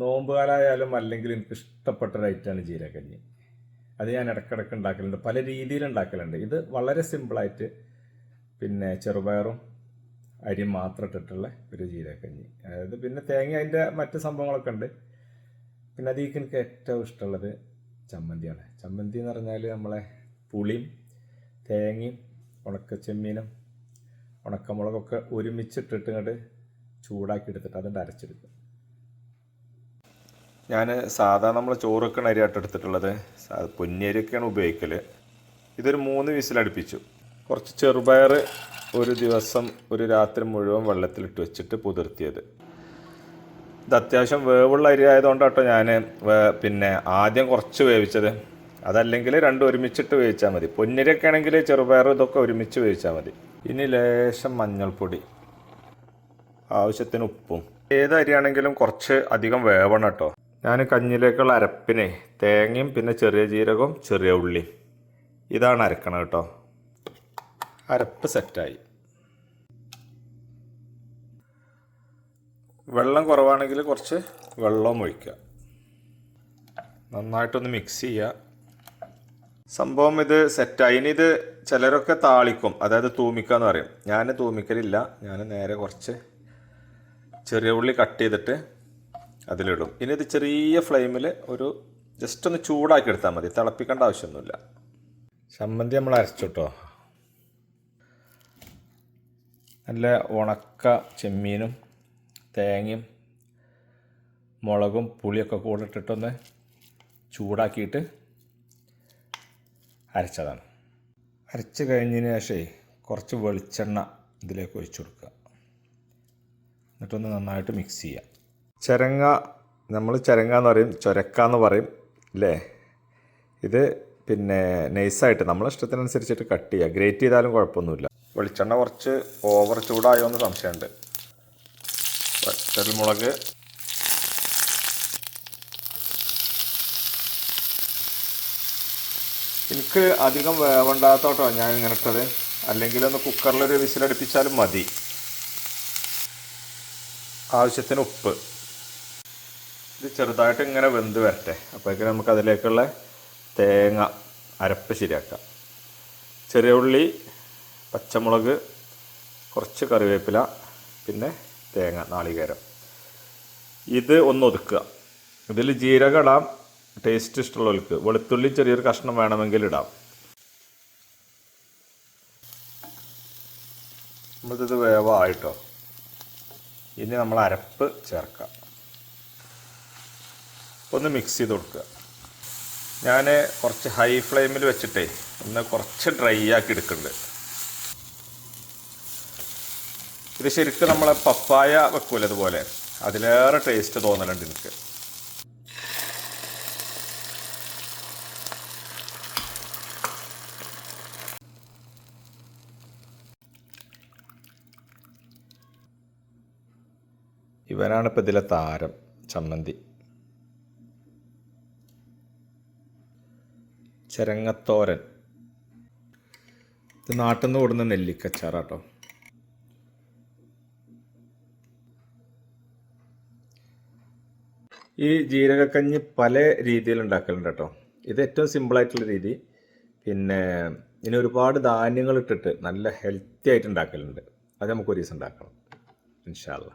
നോമ്പുകാലായാലും അല്ലെങ്കിൽ എനിക്ക് ഇഷ്ടപ്പെട്ട ഒരു ഐറ്റമാണ് ജീരകഞ്ഞി അത് ഞാൻ ഇടയ്ക്കിടയ്ക്ക് ഉണ്ടാക്കലുണ്ട്. പല രീതിയിൽ ഉണ്ടാക്കലുണ്ട്. ഇത് വളരെ സിമ്പിളായിട്ട് പിന്നെ ചെറുപയറും അരി മാത്രം ഇട്ടിട്ടുള്ള ഒരു ജീരകഞ്ഞി അതായത് പിന്നെ തേങ്ങ അതിന്റെ മറ്റ് സംഭവങ്ങളൊക്കെ ഉണ്ട്. പിന്നെ അതിലേക്ക് എനിക്ക് ഏറ്റവും ഇഷ്ടമുള്ളത് ചമ്മന്തിയാണ്. ചമ്മന്തി എന്ന് പറഞ്ഞാൽ നമ്മളെ പുളിയും തേങ്ങയും ഉണക്ക ചെമ്മീനും ഉണക്കമുളകൊക്കെ ഒരുമിച്ചിട്ടിട്ട് ഇങ്ങോട്ട് ചൂടാക്കി എടുത്തിട്ട് അതിന്റെ അരച്ചെടുക്കും. ഞാൻ സാധാരണ നമ്മൾ ചോറ് വെക്കണ അരിയായിട്ട് എടുത്തിട്ടുള്ളത് പൊന്നിയരിയൊക്കെയാണ് ഉപയോഗിക്കൽ ഇതൊരു മൂന്ന് വിസിലടുപ്പിച്ചു കുറച്ച് ചെറുപയർ ഒരു ദിവസം ഒരു രാത്രി മുഴുവൻ വെള്ളത്തിലിട്ട് വെച്ചിട്ട് പുതിർത്തിയത്. ഇത് അത്യാവശ്യം വേവുള്ള അരി ആയതുകൊണ്ട് കേട്ടോ ഞാൻ പിന്നെ ആദ്യം കുറച്ച് വേവിച്ചത്. അതല്ലെങ്കിൽ രണ്ടും ഒരുമിച്ചിട്ട് വേവിച്ചാൽ മതി. പൊന്നിരൊക്കെ ആണെങ്കിൽ ചെറുപയർ ഇതൊക്കെ ഒരുമിച്ച് വേവിച്ചാൽ മതി. ഇനി ലേശം മഞ്ഞൾപ്പൊടി. ആവശ്യത്തിന് ഉപ്പും. ഏത് അരിയാണെങ്കിലും കുറച്ച് അധികം വേവണം കേട്ടോ. ഞാൻ കഞ്ഞിലേക്കുള്ള അരപ്പിനെ തേങ്ങയും പിന്നെ ചെറിയ ജീരകവും ചെറിയ ഉള്ളിയും ഇതാണ് അരക്കണം കേട്ടോ. അരപ്പ് സെറ്റായി. വെള്ളം കുറവാണെങ്കിൽ കുറച്ച് വെള്ളവും ഒഴിക്കുക. നന്നായിട്ടൊന്ന് മിക്സ് ചെയ്യുക. സംഭവം ഇത് സെറ്റായി. ഇനി ഇത് ചിലരൊക്കെ താളിക്കും. അതായത് തൂമിക്കുക എന്ന് പറയും. ഞാൻ തൂമിക്കലില്ല. ഞാൻ നേരെ കുറച്ച് ചെറിയ ഉള്ളി കട്ട് ചെയ്തിട്ട് അതിലിടും. ഇനി ഇത് ചെറിയ ഫ്ലെയിമിൽ ഒരു ജസ്റ്റ് ഒന്ന് ചൂടാക്കി എടുത്താൽ മതി. തിളപ്പിക്കേണ്ട ആവശ്യമൊന്നുമില്ല. ചമ്മന്തി നമ്മൾ അരച്ചിട്ടോ? നല്ല ഉണക്ക ചെമ്മീനും തേങ്ങയും മുളകും പുളിയൊക്കെ കൂടെ ഇട്ടിട്ടൊന്ന് ചൂടാക്കിയിട്ട് അരച്ചതാണ്. അരച്ച് കഴിഞ്ഞതിന് ശേഷമേ കുറച്ച് വെളിച്ചെണ്ണ ഇതിലേക്ക് ഒഴിച്ചു കൊടുക്കുക. എന്നിട്ടൊന്ന് നന്നായിട്ട് മിക്സ് ചെയ്യുക. ചിരങ്ങ നമ്മൾ ചരങ്ങ എന്ന് പറയും ചൊരക്ക എന്ന് പറയും അല്ലേ ഇത് പിന്നെ നൈസായിട്ട് നമ്മളെ ഇഷ്ടത്തിനനുസരിച്ചിട്ട് കട്ട് ചെയ്യുക. ഗ്രേറ്റ് ചെയ്താലും കുഴപ്പമൊന്നുമില്ല. വെളിച്ചെണ്ണ കുറച്ച് ഓവർ ചൂടായോ എന്ന് സംശയമുണ്ട്. മുളക് എനിക്ക് അധികം വേവണ്ടാത്തോട്ടോ ഞാൻ ഇങ്ങനെ ഇട്ടത്. അല്ലെങ്കിൽ ഒന്ന് കുക്കറിലൊരു വിസിലടുപ്പിച്ചാലും മതി. ആവശ്യത്തിന് ഉപ്പ്. ഇത് ചെറുതായിട്ട് ഇങ്ങനെ വെന്ത് വരട്ടെ. അപ്പോഴേക്കും നമുക്ക് അതിലേക്കുള്ള തേങ്ങ അരപ്പ് ശരിയാക്കാം. ചെറിയ ഉള്ളി പച്ചമുളക് കുറച്ച് കറിവേപ്പില പിന്നെ തേങ്ങ നാളികേരം. ഇത് ഒന്ന് ഒതുക്കുക. ഇതിൽ ജീരകം ഇടാം ടേസ്റ്റ് ഇഷ്ടമുള്ളവർക്ക്. വെളുത്തുള്ളി ചെറിയൊരു കഷ്ണം വേണമെങ്കിൽ ഇടാം. നമ്മളിത് വേവായിട്ടോ. ഇനി നമ്മൾ അരപ്പ് ചേർക്കാം. ഒന്ന് മിക്സ് ചെയ്ത് കൊടുക്കുക. ഞാൻ കുറച്ച് ഹൈ ഫ്ലെയിമിൽ വെച്ചിട്ടേ ഒന്ന് കുറച്ച് ഡ്രൈ ആക്കി എടുക്കുന്നുണ്ട്. ഇത് ശരിക്കും നമ്മളെ പപ്പായ വെക്കൂല അതുപോലെ അതിലേറെ ടേസ്റ്റ് തോന്നലുണ്ട് എനിക്ക്. ഇവനാണിപ്പോൾ ഇതിലെ താരം ചമ്മന്തി. ചെരങ്ങത്തോരൻ. ഇത് നാട്ടിൽ നിന്ന് കൊടുന്ന നെല്ലിക്കച്ചാറാട്ടോ. ഈ ജീരകക്കഞ്ഞി പല രീതിയിൽ ഉണ്ടാക്കലുണ്ട് കേട്ടോ ഇത് ഏറ്റവും സിമ്പിളായിട്ടുള്ള രീതി. പിന്നെ ഇനി ഒരുപാട് ധാന്യങ്ങൾ ഇട്ടിട്ട് നല്ല ഹെൽത്തി ആയിട്ട് ഉണ്ടാക്കലുണ്ട്. അത് നമുക്ക് ഒരു ദിവസം ഉണ്ടാക്കണം. ഇൻഷാല്ല